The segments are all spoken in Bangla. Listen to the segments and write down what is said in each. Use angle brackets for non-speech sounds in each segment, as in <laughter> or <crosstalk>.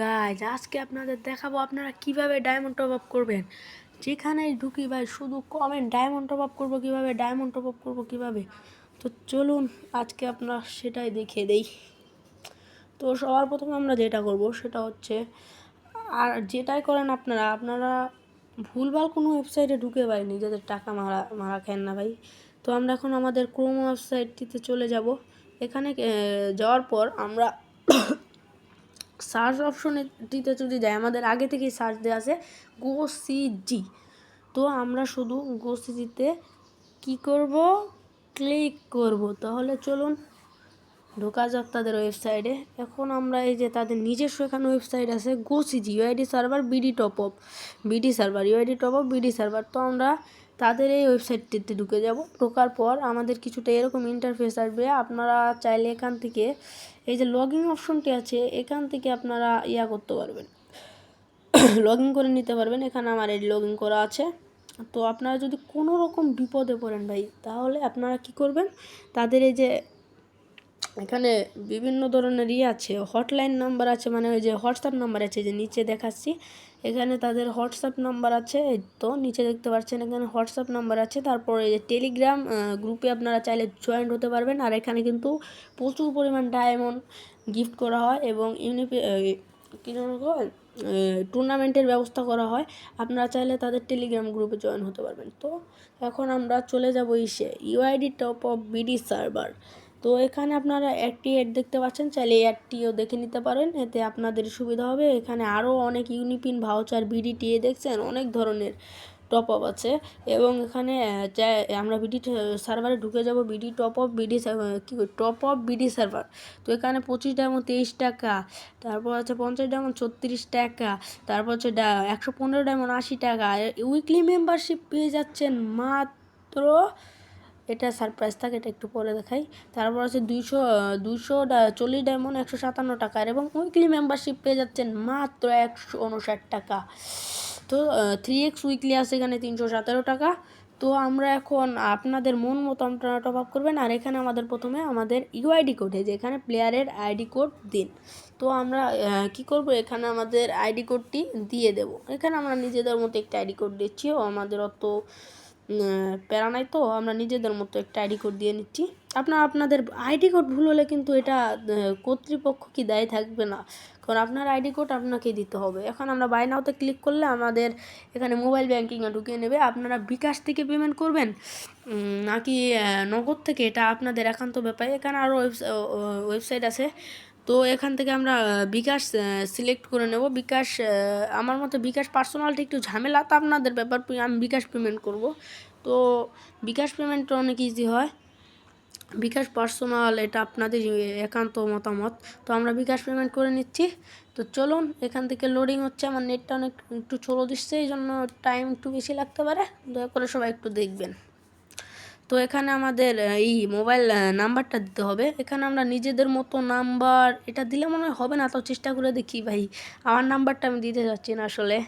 গাইজ আজকে আপনাদের দেখাবো আপনারা কীভাবে ডায়মন্ড টপ আপ করবেন। যেখানেই ঢুকি ভাই, শুধু কমেন্ট ডায়মন্ড টপ আপ করব কীভাবে ডায়মন্ড টপ আপ করব কীভাবে? তো চলুন, আজকে আপনারা সেটাই দেখিয়ে দেই। তো সবার প্রথমে আমরা যেটা করব, সেটা হচ্ছে, আর যেটাই করেন আপনারা আপনারা ভুলভাল কোনো ওয়েবসাইটে ঢুকে ভাই, নিজেদের টাকা মারা মারা খেন না ভাই। তো আমরা এখন আমাদের ক্রোম ওয়েবসাইটটিতে চলে যাব। এখানে যাওয়ার পর আমরা সার্চ অপশনটিতে যদি যাই আমাদের আগে থেকেই সার্চ দেওয়া আছে গো সিজি তো আমরা শুধু গো সিজিতে কী করব? ক্লিক করব। তাহলে চলুন, ঢোকা যাক তাদের ওয়েবসাইটে। এখন আমরা এই যে তাদের নিজস্ব এখানে ওয়েবসাইট আছে গোসিজি UID server BD top up BD server UID top up BD server তো আমরা তাদের এই ওয়েবসাইটটিতে ঢুকে যাব। ঢোকার পর আমাদের কিছুটা এরকম ইন্টারফেস আসবে। আপনারা চাইলে এখান থেকে এই যে লগ ইন অপশনটি আছে, এখান থেকে আপনারা ইয়া করতে পারবেন। <coughs> লগ ইন করে নিতে পারবেন। এখানে আমার এই লগ ইন করা আছে। তো আপনারা যদি কোনো রকম বিপদে পড়েন ভাই, তাহলে আপনারা কি করবেন? তাদের এই যে এখানে বিভিন্ন ধরনের ইয়ে আছে হটলাইন নাম্বার আছে মানে ওই যে হোয়াটসঅ্যাপ নাম্বার আছে যে নিচে দেখাচ্ছি। এখানে তাদের হোয়াটসঅ্যাপ নাম্বার আছে তো নিচে দেখতে পাচ্ছেন এখানে হোয়াটসঅ্যাপ নাম্বার আছে। তারপরে এই যে টেলিগ্রাম গ্রুপে আপনারা চাইলে জয়েন্ট হতে পারবেন। আর এখানে কিন্তু প্রচুর পরিমাণ ডায়মন্ড গিফট করা হয় এবং ইউনিপি কী টুর্নামেন্টের ব্যবস্থা করা হয়। আপনারা চাইলে তাদের টেলিগ্রাম গ্রুপে জয়েন হতে পারবেন। তো এখন আমরা চলে যাব ইসে UID top up BD server তো এখানে আপনারা একটি অ্যাড দেখতে পাচ্ছেন, চাইলে অ্যাডটিও দেখে নিতে পারেন, এতে আপনাদের সুবিধা হবে। এখানে আরও অনেক ইউনিপিন ভাউচার বিডিটি দেখছেন, অনেক ধরনের টপ আপ আছে। এবং এখানে আমরা বিডি সার্ভারে ঢুকে যাব বিডি টপ অফ বিডি কী টপ অফ বিডি সার্ভার তো এখানে পঁচিশ ডায়মন্ড তেইশ টাকা, তারপর আছে পঞ্চাশ ডায়মন্ড ছত্রিশ টাকা, তারপর হচ্ছে ডা- একশো পনেরো ডায়মন্ড আশি টাকা। উইকলি মেম্বারশিপ পেয়ে যাচ্ছেন মাত্র এটা সারপ্রাইজ থাকে, এটা একটু পরে দেখাই। তারপর আছে দুইশো দুইশো চল্লিশ ডায়মন্ড একশো সাতান্ন টাকার এবং উইকলি মেম্বারশিপ পেয়ে যাচ্ছেন মাত্র একশো উনষাট টাকা। তো থ্রি এক্স উইকলি আছে এখানে তিনশো সতেরো টাকা। তো আমরা এখন আপনাদের মন মতো আপনারা টপ আপ করবেন। আর এখানে আমাদের প্রথমে আমাদের ইউআইডি কোড যে এখানে প্লেয়ারের আইডি কোড দিন। তো আমরা কি করব? এখানে আমাদের আইডি কোডটি দিয়ে দেব। এখানে আমরা নিজেদের মতো একটা আইডি কোড দিচ্ছি। ও আমাদের অত প্যারা নাই তো, আমরা নিজেদের মতো একটা আইডি কোড দিয়ে নিচ্ছি। আপনার, আপনাদের আইডি কোড ভুল হলে কিন্তু এটা কর্তৃপক্ষ কি দায়ী থাকবে না? কারণ আপনার আইডি কোড আপনাকেই দিতে হবে। এখন আমরা বাই নাওতে ক্লিক করলে আমাদের এখানে মোবাইল ব্যাঙ্কিংয়ে ঢুকিয়ে নেবে। আপনারা বিকাশ থেকে পেমেন্ট করবেন নাকি নগদ থেকে? এটা আপনাদের একান্ত ব্যাপার। এখানে আরও ওয়েবসাইট আছে। তো এখান থেকে আমরা বিকাশ সিলেক্ট করে নেব। বিকাশ আমার মতে বিকাশ পার্সোনালটা একটু ঝামেলা, তো আপনাদের ব্যাপার আমি বিকাশ পেমেন্ট করব। তো বিকাশ পেমেন্টটা অনেক ইজি হয়। বিকাশ পার্সোনাল এটা আপনাদের একান্ত মতামত। তো আমরা বিকাশ পেমেন্ট করে নিচ্ছি। তো চলুন, এখান থেকে লোডিং হচ্ছে। আমার নেটটা অনেক, একটু ছোলো দিচ্ছে এই জন্য টাইম একটু বেশি লাগতে পারে। দয়া করে সবাই একটু দেখবেন। তো এখানে আমাদের এই মোবাইল নাম্বারটা দিতে হবে। এখানে আমরা নিজেদের মতো নাম্বার এটা দিলে মনে হয় হবে না? তো চেষ্টা করে দেখি ভাই। আমার নাম্বারটা আমি দিতে যাচ্ছি না আসলে।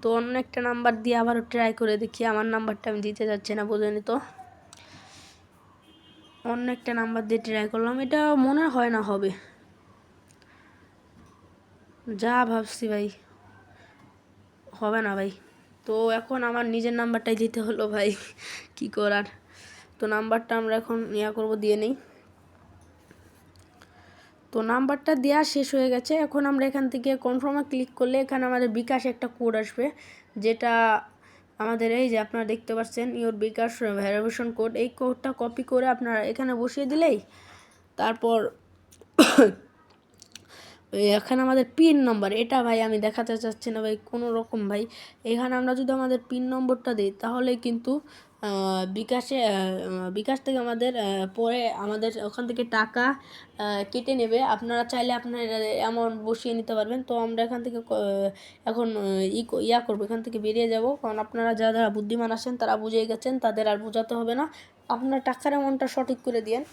তো অন্য একটা নাম্বার দিয়ে আবারও ট্রাই করে দেখি, আমার নাম্বারটা আমি দিতে যাচ্ছি না, বোঝেনি তো? অন্য একটা নাম্বার দিয়ে ট্রাই করলাম, এটা মনে হয় না হবে। যা ভাবছি ভাই, হবে না ভাই। তো এখন আমার নিজের নাম্বারটাই দিতে হলো ভাই, কি করার? তো নাম্বারটা আমরা এখন ইয়া করব, দিয়ে নেই। তো নাম্বারটা দেওয়া শেষ হয়ে গেছে। এখন আমরা এখান থেকে কনফার্মে ক্লিক করলে এখানে আমাদের বিকাশ একটা কোড আসবে, যেটা আমাদের এই যে আপনারা দেখতে পাচ্ছেন ইওর বিকাশ ভ্যারিয়েশন কোড এই কোডটা কপি করে আপনারা এখানে বসিয়ে দিলেই তারপর এখানে আমাদের পিন নম্বর এটা ভাই আমি দেখাতে চাচ্ছি না ভাই, কোনো রকম ভাই। এখানে আমরা যদি আমাদের পিন নম্বরটা দিই, তাহলে কিন্তু বিকাশে বিকাশ থেকে আমাদের পরে আমাদের ওখান থেকে টাকা কেটে নেবে। আপনারা চাইলে আপনার অ্যামাউন্ট বসিয়ে নিতে পারবেন। তো আমরা এখান থেকে এখন ইয়া করব, এখান থেকে বেরিয়ে যাব। কারণ আপনারা যারা যারা বুদ্ধিমান আছেন, তারা বুঝে গেছেন, তাদের আর বোঝাতে হবে না। আপনার টাকার অ্যামাউন্টটা সঠিক করে দিয়েন।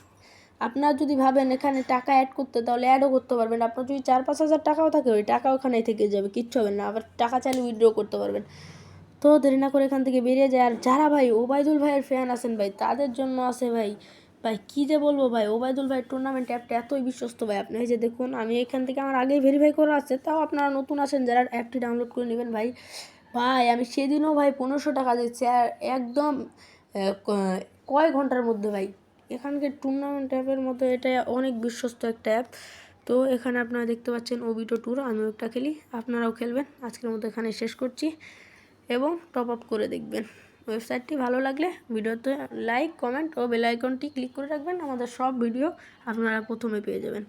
আপনার যদি ভাবেন এখানে টাকা অ্যাড করতে, তাহলে অ্যাডও করতে পারবেন। আপনার যদি চার পাঁচ হাজার টাকাও থাকে, ওই টাকা ওখানেই থেকে যাবে, কিচ্ছু হবে না। আবার টাকা চাইলে উইথড্র করতে পারবেন। তো দেরি না করে এখান থেকে বেরিয়ে যায়। আর যারা ভাই ওবায়দুল ভাইয়ের ফ্যান আছেন ভাই, তাদের জন্য আছে ভাই ভাই কী যে বলব ভাই, ওবায়দুল ভাই টুর্নামেন্ট অ্যাপটা এতই বিশ্বস্ত ভাই। আপনি যে দেখুন, আমি এখান থেকে আমার আগেই ভেরিফাই করা আছে, তাও আপনারা নতুন আছেন যারা অ্যাপটি ডাউনলোড করে নেবেন ভাই। ভাই, আমি সেদিনও ভাই পনেরোশো টাকা দিচ্ছি, আর একদম কয় ঘণ্টার মধ্যে ভাই। এখানকার টুর্নামেন্ট অ্যাপের মতো এটা অনেক বিশ্বস্ত একটা অ্যাপ তো এখানে আপনারা দেখতে পাচ্ছেন ওবিটো ট্যুর আমিও একটা খেলি, আপনারাও খেলবেন। আজকের মতো এখানে শেষ করছি। এবং টপ আপ করে দেখবেন। ওয়েবসাইটটি ভালো লাগলে ভিডিওতে লাইক কমেন্ট ও বেল আইকনটি ক্লিক করে রাখবেন। আমাদের সব ভিডিও আপনারা প্রথমে পেয়ে যাবেন।